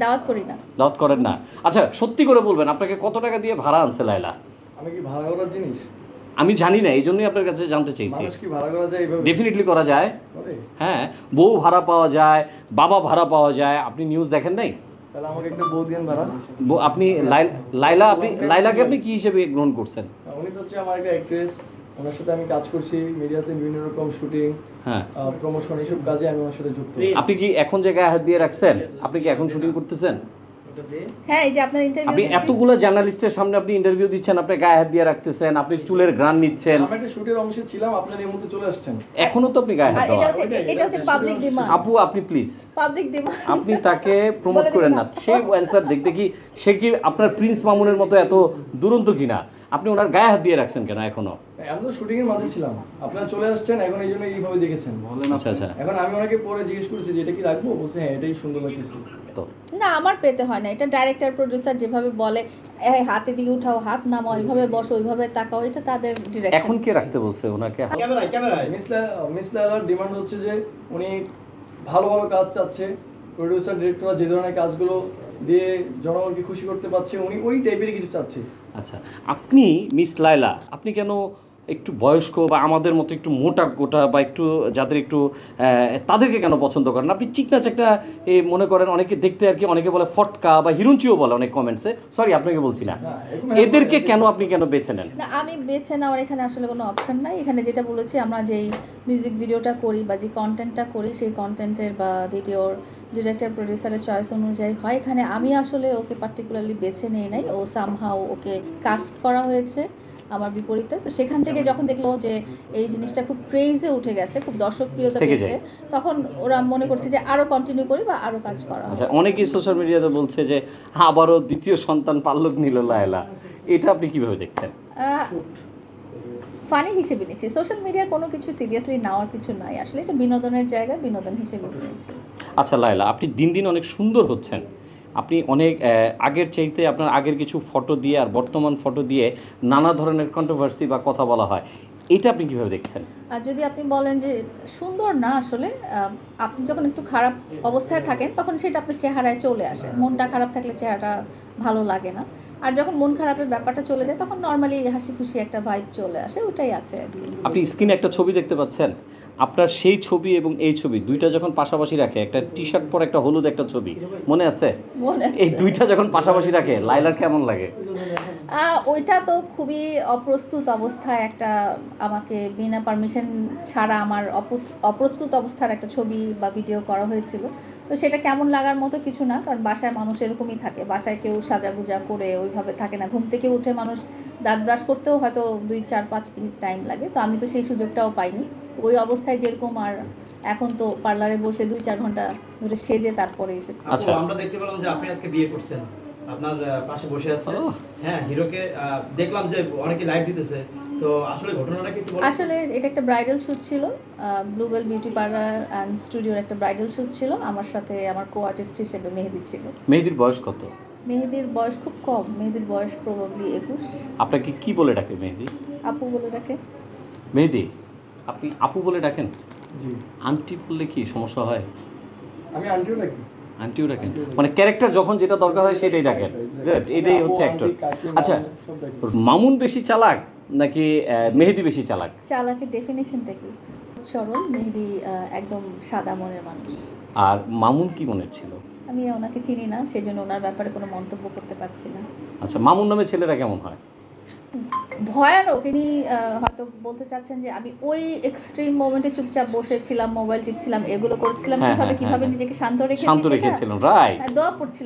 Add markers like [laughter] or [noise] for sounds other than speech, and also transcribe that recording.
দাওয়াত করি না। দাওয়াত করেন না। আচ্ছা সত্যি করে বলবেন আপনাকে কত টাকা দিয়ে ভাড়া আনছে লাইলা আমি কি ভাড়া করার জিনিস? আমি জানি না এই জন্যই আপনার কাছে জানতে চাইছি। মানুষ কি ভাড়া করা যায় এইভাবে? ডেফিনেটলি করা যায়। হ্যাঁ বউ ভাড়া পাওয়া যায় বাবা ভাড়া পাওয়া যায় আপনি নিউজ দেখেন নাই? তাহলে আমাকে একটা বউ দিন ভাড়া। বউ- আপনি লাইলা আপনি লাইলাকে আপনি কি হিসেবে গ্রহণ করছেন? উনি তো হচ্ছে আমার একটা অ্যাক্ট্রেস ওনার সাথে আমি কাজ করছি মিডিয়াতে বিভিন্ন রকম শুটিং হ্যাঁ। প্রমোশন এইসব কাজে আমি ওনার সাথে যুক্ত। আপনি কি এখন যে গায়ে হাত দিয়ে রাখছেন? আপনি কি এখন শুটিং করতেছেন? হ্যাঁ এই যে আপনার আপনি এতগুলো জার্নালিস্টের সামনে আপনি ইন্টারভিউ দিচ্ছেন আপনি গায়ে হাত দিয়ে রাখতেছেন আপনি চুলের গ্রান নিচ্ছেন। আমি একটা শুটের অংশে ছিলাম আপনার এই মুহূর্তে চলে আসছেন। এখনও তো আপনি গায়ে হাত আর দেওয়া এটা হচ্ছে পাবলিক ডিমান্ড আপু আপনি প্লিজ পাবলিক ডিমান্ড আপনি তাকে [laughs] প্রমোট করেন না। সেই দেখতে কি সে কি আপনার প্রিন্স মামুনের মতো এত দুরন্ত কিনা? আপনি ওনার গায়ে হাত দিয়ে রাখছেন কেন এখনও? আমি তো শুটিং এর মাঝে ছিলাম। আপনারা চলে আসছেন এখন এই জন্য এইভাবে দেখেছেন। আচ্ছা আচ্ছা। এখন আমি ওনাকে পরে জিজ্ঞেস করেছি যে এটা কি রাখব? বলছে হ্যাঁ এটাই সুন্দর লাগতেছে। তো? না আমার পেতে হয় না। এটা ডাইরেক্টর প্রোডিউসার যেভাবে বলে এই হাতে দিকে উঠাও হাত নামাও ওইভাবে বসো ওইভাবে তাকাও এটা তাদের ডিরেকশন এখন কে রাখতে বলছে ওনাকে? ক্যামেরায় ক্যামেরায়। মিস লা- মিস লালার ডিমান্ড হচ্ছে যে উনি ভালো ভালো কাজ চাচ্ছে। প্রডিউসার ডিরেক্টররা যে ধরনের কাজগুলো দিয়ে জনগণকে খুশি করতে পারছে উনি ওই টাইপেরই কিছু চাচ্ছে। আচ্ছা আপনি মিস লাইলা আপনি কেন একটু বয়স্ক বা আমাদের মতো একটু মোটা গোটা বা একটু যাদের একটু আহ, তাদেরকে কেন পছন্দ করেন? আপনি চিকনা চাকটা এ মনে করেন অনেকে দেখতে আর কি অনেকে বলে ফটকা বা হিরুঞ্চিও বলে অনেক কমেন্টসে সরি আপনাকে বলছি না। না, এদেরকে কেন আপনি কেন বেছে নেন? না আমি বেছে নেওয়ার এখানে আসলে কোনো অপশন নাই। এখানে যেটা বলেছি আমরা যেই মিউজিক ভিডিওটা করি বা যে কন্টেন্টটা করি সেই কন্টেন্টের বা ভিডিওর ডিরেক্টর প্রডিউসারের চয়েস অনুযায়ী হয়। এখানে আমি আসলে ওকে পার্টিকুলারলি বেছে নেই নাই। ও সামহাও ওকে কাস্ট করা হয়েছে। আমার বিপরীতে। তো সেখান থেকে যখন দেখল যে এই জিনিসটা খুব ক্রেজে উঠে গেছে খুব দর্শকপ্রিয়তা পেয়েছে তখন ওরা মনে করছে যে আরও কন্টিনিউ করি বা আরও কাজ করা। আচ্ছা অনেকেই সোশ্যাল মিডিয়াতে বলছে যে আবারও দ্বিতীয় সন্তান পাল্লক নিল লায়লা। এটা আপনি কীভাবে দেখছেন? ফানি হিসেবে নিচ্ছি। সোশ্যাল মিডিয়ার কোনো কিছু সিরিয়াসলি নেওয়ার কিছু নাই। আসলে এটা বিনোদনের জায়গা বিনোদন হিসেবে নিয়েছি। আচ্ছা লায়লা আপনি দিন দিন অনেক সুন্দর হচ্ছেন। আপনি অনেক আগের চাইতে আপনার আগের কিছু ফটো দিয়ে আর বর্তমান ফটো দিয়ে নানা ধরনের কন্ট্রোভার্সি বা কথা বলা হয়। এটা আপনি কীভাবে দেখছেন? আর যদি আপনি বলেন যে সুন্দর না আসলে আপনি যখন একটু খারাপ অবস্থায় থাকেন তখন সেটা আপনার চেহারায় চলে আসে। মনটা খারাপ থাকলে চেহারাটা ভালো লাগে না। আর যখন মন খারাপের ব্যাপারটা চলে যায় তখন নর্মালি হাসি খুশি একটা ভাইব চলে আসে ওটাই আছে আপনি স্ক্রিনে একটা ছবি দেখতে পাচ্ছেন? আপনার সেই ছবি এবং এই ছবি দুইটা যখন পাশাপাশি রাখে একটা টি শার্ট পর একটা হলুদ একটা ছবি মনে আছে? এই দুইটা যখন পাশাপাশি রাখে লাইলার কেমন লাগে? ওইটা তো খুবই অপ্রস্তুত অবস্থায় একটা আমাকে বিনা পারমিশন ছাড়া আমার অপ্রস্তুত অবস্থার একটা ছবি বা ভিডিও করা হয়েছিল। তো সেটা কেমন লাগার মতো কিছু না কারণ বাসায় মানুষ এরকমই থাকে। বাসায় কেউ সাজাগুজা করে ওইভাবে থাকে না। ঘুম থেকে উঠে মানুষ দাঁত ব্রাশ করতেও হয়তো দুই চার পাঁচ মিনিট টাইম লাগে। তো আমি তো সেই সুযোগটাও পাইনি। তো ওই অবস্থায় যেরকম আর এখন তো পার্লারে বসে দুই চার ঘণ্টা ধরে সেজে তারপরে এসেছি। আচ্ছা। আচ্ছা আমরা দেখতে পেলাম যে আপনি আজকে বিয়ে করছেন। আপনার পাশে বসে আছে। হ্যাঁ হিরোকে দেখলাম যে অনেকে লাইভ দিতেছে। তো আসলে ঘটনাটা কি আসলে এটা একটা ব্রাইডাল শ্যুট ছিল। ব্লুবেল বিউটি পার্লার অ্যান্ড স্টুডিওর একটা ব্রাইডাল শ্যুট ছিল। আমার সাথে আমার কো আর্টিস্ট হিসেবে মেহেদি ছিল। মেহেদির বয়স কত? মেহেদির বয়স খুব কম। মেহেদির বয়স প্রবাবলি একুশ। আপনাকে কি বলে ডাকে মেহেদি? আপু বলে রাখে মেহেদি আপনি আপু বলে ডাকেন? জি। আন্টি বললে কি সমস্যা হয়? আমি আন্টিও লাগি আন্টিও ডাকেন। মানে ক্যারেক্টার যখন যেটা দরকার হয় সেটাই ডাকেন। গুড এটাই হচ্ছে অ্যাক্টর আচ্ছা মামুন বেশি চালাক নাকি মেহেদি বেশি চালাক? চালাকের ডেফিনেশনটা কি? সরল মেহেদি একদম সাদা মনের মানুষ। আর মামুন কি মনের ছিল? আমি ওনাকে চিনি না সেজন্য ওনার ব্যাপারে কোনো মন্তব্য করতে পারছি না। আচ্ছা মামুন নামে ছেলেরা কেমন হয়? ভয়ানক। ইনি আহ, হয়তো বলতে চাচ্ছেন যে আমি ওই এক্সট্রিম মোমেন্টে চুপচাপ বসেছিলাম মোবাইল টিপছিলাম এগুলো করছিলাম হ্যাঁ, কীভাবে হ্যাঁ, কীভাবে হ্যাঁ। নিজেকে শান্ত রেখেছিলাম শান্ত রেখেছিলাম রাইট দোয়া পড়ছিলাম।